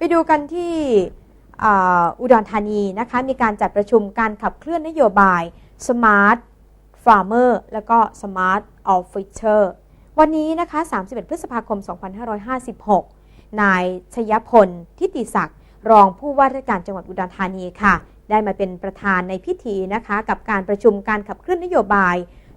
ไปดูกันที่อุดรธานีนะคะมีการจัดประชุมการขับเคลื่อนนโยบาย Smart Farmer แล้วก็ Smart Officer วันนี้นะคะ 31 พฤษภาคม 2556 นายชยพล ทิติศักดิ์ รองผู้ว่าราชการจังหวัดอุดรธานีค่ะ ได้มาเป็นประธานในพิธีนะคะ กับการประชุมการขับเคลื่อนนโยบาย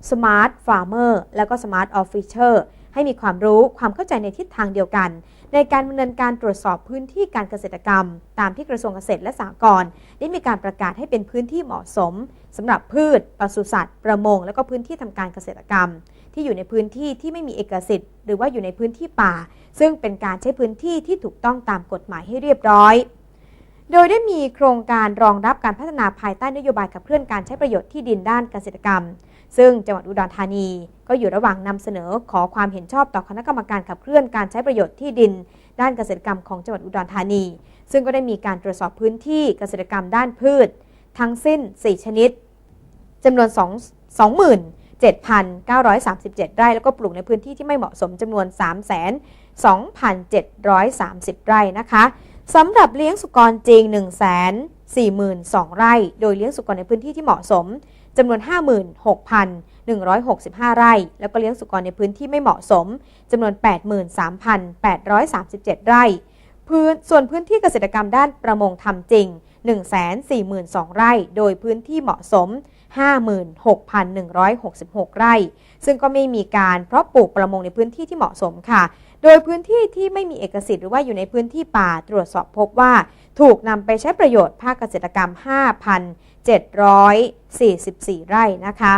Smart Farmer แล้วก็ Smart Officer ให้มีความรู้ความเข้าใจในทิศทางเดียวกัน ในการดำเนินการตรวจสอบพื้นที่การเกษตรกรรม ตามที่กระทรวงเกษตรและสหกรณ์ได้มีการประกาศให้เป็นพื้นที่เหมาะสมสำหรับพืชปศุสัตว์ ประมง และก็พื้นที่ทำการเกษตรกรรม ที่อยู่ในพื้นที่ที่ไม่มีเอกสิทธิ์ หรือว่าอยู่ในพื้นที่ป่า ซึ่งเป็นการใช้พื้นที่ที่ถูกต้องตามกฎหมายให้เรียบร้อย โดยได้มีโครงการรองรับการพัฒนาภายใต้นโยบายขับเคลื่อนการใช้ประโยชน์ที่ดินด้านเกษตรกรรม ซึ่งจังหวัดอุดรธานี ก็อยู่ระหว่างนำเสนอขอความเห็นชอบต่อคณะกรรมการขับเคลื่อนการใช้ประโยชน์ที่ดิน ด้านเกษตรกรรมของจังหวัดอุดรธานี ซึ่งก็ได้มีการตรวจสอบพื้นที่เกษตรกรรมด้านพืช ทั้งสิ้น 4 ชนิดจำนวน2 27,937 ไร่ แล้วก็ปลูกในพื้นที่ที่ไม่เหมาะสมจำนวน 3,2,730 ไร่นะคะ สำหรับเลี้ยงสุกรจริง 1 4 2 0 0ไร่ โดยเลี้ยงสุกรในพื้นที่ที่เหมาะสมจำนวน 56,165 ไร่ แล้วก็เลี้ยงสุกรในพื้นที่ไม่เหมาะสมจำนวน 83,837 ไร่พื้นส่วนพื้นที่เกษตรกรรมด้านประมงทำจริง 142,002ไร่ โดยพื้นที่เหมาะสม 56,166 ไร่ ซึ่งก็ไม่มีการเพราะปลูกประมงในพื้นที่ที่เหมาะสมค่ะ โดยพื้นที่ที่ไม่มีเอกสิทธิ์หรือว่าอยู่ในพื้นที่ป่าตรวจสอบพบว่า ถูกนำไปใช้ประโยชน์ภาคเกษตรกรรม 5,744 ไร่นะคะ